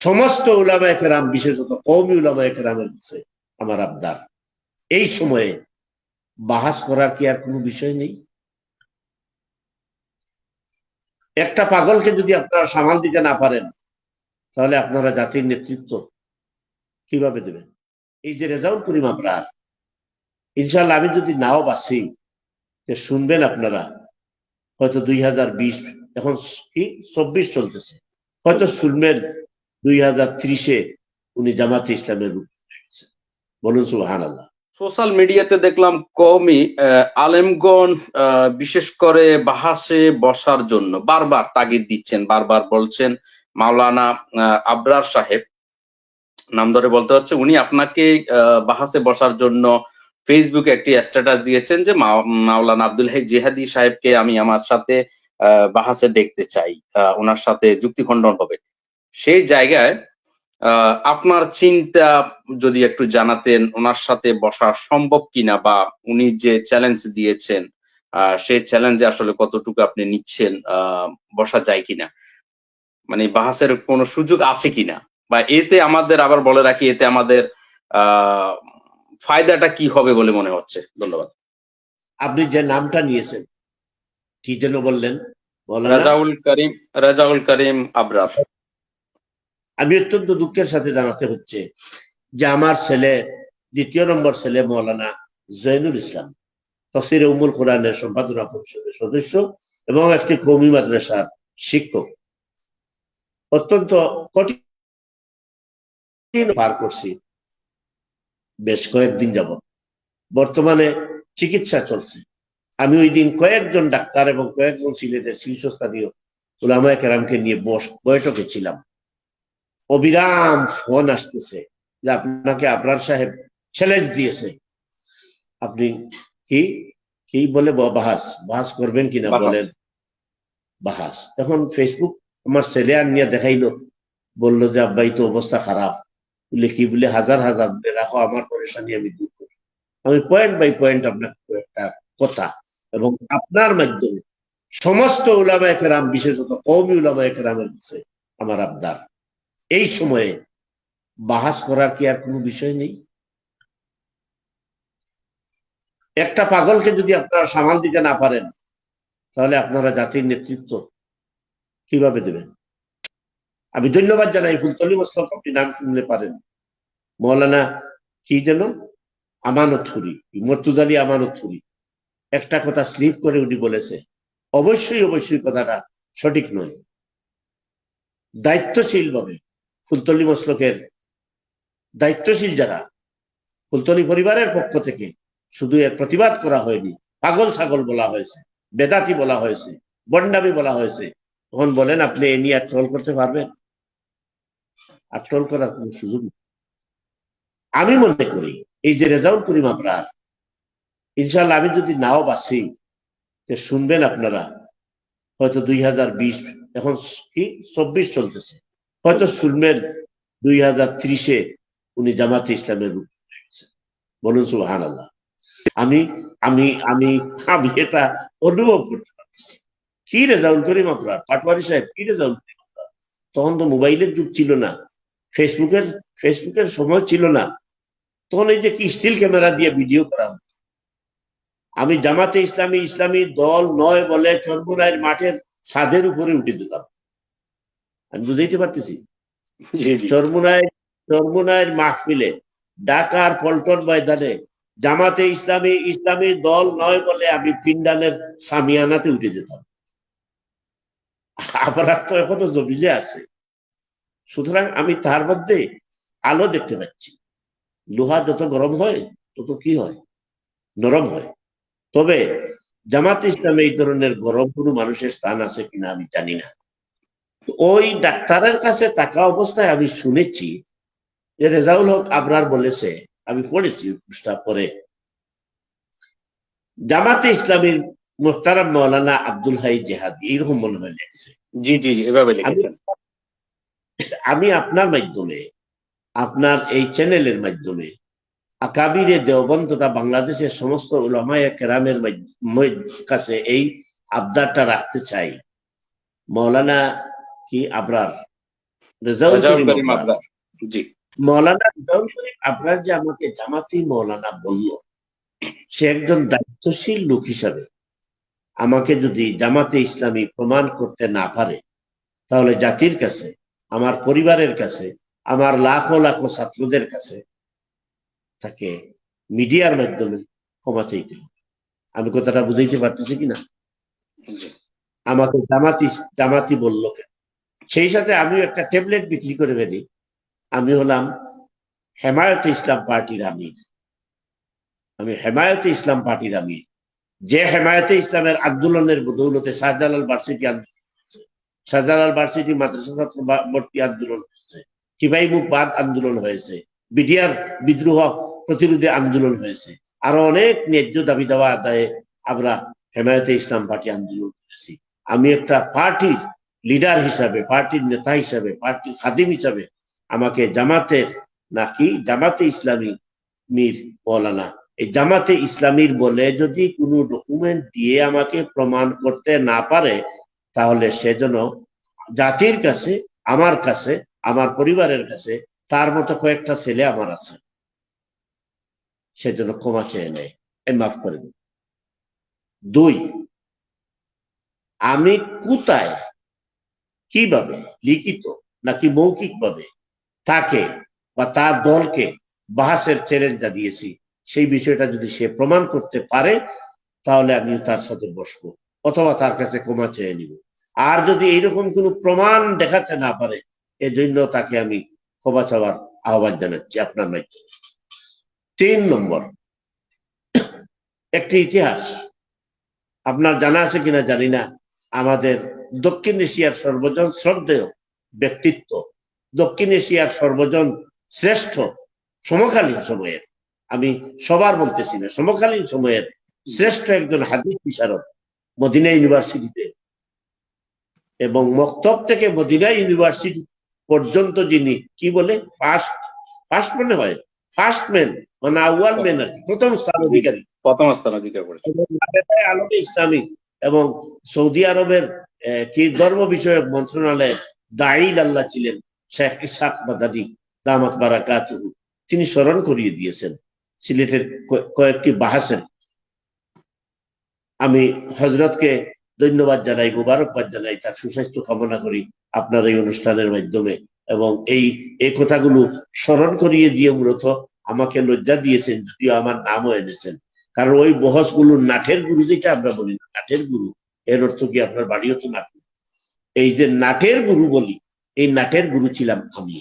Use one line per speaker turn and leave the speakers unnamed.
সমস্ত উলামা একরাম বিশেষত কৌমি উলামা একরামের কাছে আমার আবদার। এই সময়ে বাহাস করার কি আর কোনো বিষয় নেই? একটা পাগলকে যদি আপনারা সামাল দিতে না পারেন, তাহলে আপনারা জাতির নেতৃত্ব কীভাবে দেবেন? এই যে রেজাউল করিম আপনার ইনশাল্লাহ আমি যদি নাও বাসি, যে শুনবেন আপনারা, হয়তো দুই হাজার বিশ, এখন কি, চব্বিশ চলতেছে, হয়তো শুনবেন দুই হাজার ত্রিশে উনি জামাতে ইসলামের রূপ। বলুন সুহান আল্লাহ
সোশ্যাল মিডিয়াতে দেখলাম কমই আলেমগণ বিশেষ করে বাহাসে বসার জন্য বারবার তাগিদ দিচ্ছেন, বারবার বলছেন, মাওলানা আবরার সাহেব, নাম ধরে বলতে হচ্ছে, উনি আপনাকে বাহাসে বসার জন্য ফেসবুকে একটি স্ট্যাটাস দিয়েছেন যে, মাও- মাওলানা আব্দুল হাই জিহাদি সাহেবকে আমি আমার সাথে বাহাসে দেখতে চাই ওনার সাথে যুক্তি খণ্ডন হবে সেই জায়গায় আহ, আপনার চিন্তা যদি একটু জানাতেন ওনার সাথে বসা সম্ভব কিনা বা উনি যে চ্যালেঞ্জ দিয়েছেন সেই চ্যালেঞ্জে আসলে কতটুকু আপনি নিচ্ছেন বসা যায় কিনা? মানে বাহাসের কোনো সুযোগ আছে কিনা? বা এতে আমাদের আবার বলে রাখি এতে আমাদের আহ ফায়দাটা কি হবে বলে মনে হচ্ছে? ধন্যবাদ।
আপনি যে নামটা নিয়েছেন কি যেন বললেন?
রাজাউল করিম রাজাউল করিম আবরার।
আমি অত্যন্ত দুঃখের সাথে জানাতে হচ্ছে যে আমার ছেলে, দ্বিতীয় নম্বর ছেলে মৌলানা জৈনুল ইসলাম, তফসির উমুল কোরআনের সম্পাদনা পরিষদের সদস্য এবং একটি কৌমি মাদ্রাসার শিক্ষক। অত্যন্ত কঠিন পার করছি, বেশ কয়েকদিন যাব বর্তমানে চিকিৎসা চলছে। আমি ওই দিন কয়েকজন ডাক্তার এবং কয়েকজন সিলেটের শীর্ষস্থানীয় উলামায় কেরামকে নিয়ে বস বৈঠকে ছিলাম। অবিরাম ফোন আসতেছে যে আপনাকে আবরার সাহেব চ্যালেঞ্জ দিয়েছে। আপনি কি কি বলে বাহাস বাহাস করবেন কিনা। বলেন? বাহাস। এখন ফেসবুক আমার ছেলে আর নিয়ে দেখাইলো বলল যে আব্বাই তো অবস্থা খারাপ। বলে কি বলে? হাজার হাজার রাখো আমার পরেশানি আমি দূর করি। আমি পয়েন্ট বাই পয়েন্ট আপনাকে একটা কথা এবং আপনার মাধ্যমে সমস্ত উলামা একরাম বিশেষত কৌমি উলামা একরামের কাছে আমার আবদার। এই সময়ে বাহাস করার কি আর কোনো বিষয় নেই? একটা পাগলকে যদি আপনারা সামাল দিতে না পারেন, তাহলে আপনারা জাতির নেতৃত্ব কীভাবে দেবেন? আমি ধন্যবাদ জানাই ফুলতলি মস্তক আপনি নাম শুনলে পারেন। মৌলানা কি যেন? আমানত থুরি মর্তুজালি আমানত থুরি একটা কথা স্লিপ করে উনি বলেছে, অবশ্যই অবশ্যই কথাটা সঠিক নয়। দায়িত্বশীল ভাবে ফুলতলি মসলকের দায়িত্বশীল যারা, ফুলতলি পরিবারের পক্ষ থেকে শুধু এর প্রতিবাদ করা হয়নি, পাগল ছাগল বলা হয়েছে, বেদাতি বলা হয়েছে, বন্ডামি বলা হয়েছে, তখন বলেন, আপনি এ নিয়ে ট্রল করতে পারবেন। আর ট্রল করার কোন সুযোগ নেই। আমি মনে করি, এই যে রেজাউল করিম আপনার ইনশাল্লাহ আমি যদি নাও বাসি যে শুনবেন আপনারা, হয়তো দুই হাজার বিশ, এখন কি, চব্বিশ চলতেছে। হয়তো শুনবেন দুই হাজার ত্রিশে উনি জামাতে ইসলামের রূপ। বলুন সুহান আল্লাহ আমি আমি আমি আমি এটা অনুভব করতে পারছি কি রেজাউল করিম আপনার পাটওয়ারি সাহেব, কি রেজাউল করিম আপনার তখন তো মোবাইলের যুগ ছিল না। ফেসবুকের ফেসবুকের সময় ছিল না। তখন এই যে কি স্টিল ক্যামেরা দিয়ে ভিডিও করা হতো। আমি জামাতে ইসলামী ইসলামী দল নয় বলে চন্দ্ররায়ের মাঠের ছাদের উপরে উঠে যেতাম। আমি বুঝাইতে পারতেছি।
জি
মাহফিলে ঢাকার পল্টন ময়দানে জামাতে ইসলামী ইসলামী দল নয় বলে আমি পিন্ডালের সামিয়ানাতে উঠে যেতাম। আবার তো এখনও জমিলে আছে। সুতরাং আমি তার মধ্যে আলো দেখতে পাচ্ছি। লোহা যত গরম হয় তত কি হয়? নরম হয়। তবে জামাত ইসলামে এই ধরনের গরম কোনো মানুষের স্থান আছে কিনা আমি জানি না। ওই ডাক্তারের কাছে থাকা অবস্থায় আমি শুনেছি যে রেজাউল হক আবরার বলেছে আমি পড়েছি পৃষ্ঠা পরে। জামাতে ইসলামীর মোহতারাম মৌলানা আব্দুল হাই জেহাদি এইরকম মনে হয় লেগেছে
জি জি এভাবে লিখেছেন।
আমি আপনার মাধ্যমে আপনার এই চ্যানেলের মাধ্যমে আকাবিরে দেওবন্দ তথা বাংলাদেশের সমস্ত উলামায়ে কেরামের কাছে এই আবদারটা রাখতে চাই। মৌলানা কি আবরার? রেজাউল
রেজাউল
করিম
করিম
আবরার।
আবরার জি।
মৌলানা রেজাউল করিম আবরার যে আমাকে জামাতি মৌলানা বলল সে একজন দায়িত্বশীল লোক হিসাবে আমাকে যদি জামাতে ইসলামী প্রমাণ করতে না পারে তাহলে জাতির কাছে আমার পরিবারের কাছে আমার লাখো লাখো ছাত্রদের কাছে তাকে মিডিয়ার মাধ্যমে ক্ষমা চাইতে হবে। আমি কথাটা বুঝাইতে পারতেছি কিনা? আমাকে জামাতি জামাতি বলল কেন? সেই সাথে আমিও একটা ট্যাবলেট বিক্রি করে ফেলি। আমি হলাম হেমায়ত ইসলাম পার্টির আমির। আমি হেমায়ত ইসলাম পার্টির আমির। যে হেমায়তে ইসলামের আন্দোলনের বদৌলতে শাহজালাল ভার্সিটি শাহজালাল ভার্সিটি মাদ্রাসা ছাত্র ভর্তি আন্দোলন হয়েছে। বাদ আন্দোলন হয়েছে। বিডিআর বিদ্রোহ প্রতিরোধে আন্দোলন হয়েছে। আরও অনেক ন্যায্য দাবি দেওয়া আদায়ে আমরা হেমায়তে ইসলাম পার্টি আন্দোলন করেছি। আমি একটা পার্টির লিডার হিসাবে, পার্টির নেতা হিসাবে, পার্টির খাদিম হিসাবে আমাকে জামাতের নাকি জামাতে ইসলামী মীর মৌলানা। এই জামাতে ইসলামীর বলে যদি কোনো ডকুমেন্ট দিয়ে আমাকে প্রমাণ করতে না পারে, তাহলে সে যেন জাতির কাছে, আমার কাছে, আমার পরিবারের কাছে, তার মতো কয়েকটা ছেলে আমার আছে, সে যেন ক্ষমা চেয়ে নেয়। মাফ করে দিন। দুই, আমি কোথায় কীভাবে লিখিত নাকি মৌখিক ভাবে তাকে বা তার দলকে বাহাসের চ্যালেঞ্জ জানিয়েছি সেই বিষয়টা যদি সে প্রমাণ করতে পারে, তাহলে আমি তার সাথে বসবো অথবা তার কাছে ক্ষমা চেয়ে নিব। আর যদি এইরকম কোনো প্রমাণ দেখাতে না পারে, এজন্য তাকে আমি ক্ষমা চাওয়ার আহ্বান জানাচ্ছি আপনার মাধ্যমে। তিন নম্বর, একটি ইতিহাস। আপনার জানা আছে কিনা জানি না। আমাদের দক্ষিণ এশিয়ার সর্বজন শ্রদ্ধেয় ব্যক্তিত্ব। দক্ষিণ এশিয়ার সর্বজন শ্রেষ্ঠ সমকালীন সময়ের। আমি সবার বলতেছি না সমকালীন সময়ের শ্রেষ্ঠ একজন হাদিস বিশারদ মদিনা ইউনিভার্সিটিতে। এবং মক্তব থেকে মদিনা ইউনিভার্সিটি পর্যন্ত যিনি কি বলে? ফার্স্ট ফার্স্ট মনে হয়? ফার্স্ট ম্যান মানে আউয়াল ম্যান আর প্রথম স্থান অধিকারী।
প্রথম স্থান অধিকার করেছে
আলমে ইসলামী এবং সৌদি আরবের কি ধর্ম বিষয়ক মন্ত্রণালয়ের দায়ীল আল্লাহ ছিলেন শেখ ইসাক বাদানি, দামাত বারাকাতুহু। তিনি স্মরণ করিয়ে দিয়েছেন সিলেটের কয়েকটি বাহাসের। আমি হজরতকে ধন্যবাদ জানাই, মুবারকবাদ জানাই, তার সুস্বাস্থ্য কামনা করি আপনার এই অনুষ্ঠানের মাধ্যমে এবং এই এই কথাগুলো স্মরণ করিয়ে দিয়ে মূলত আমাকে লজ্জা দিয়েছেন, যদিও আমার নামও এনেছেন। কারণ ওই বহসগুলো নাটের গুরু যেটা আমরা বলি নাটের গুরু, এর অর্থ কি আপনার বাড়িও তো নাট এই যে নাটের গুরু বলি, এই নাটের গুরু ছিলাম আমি।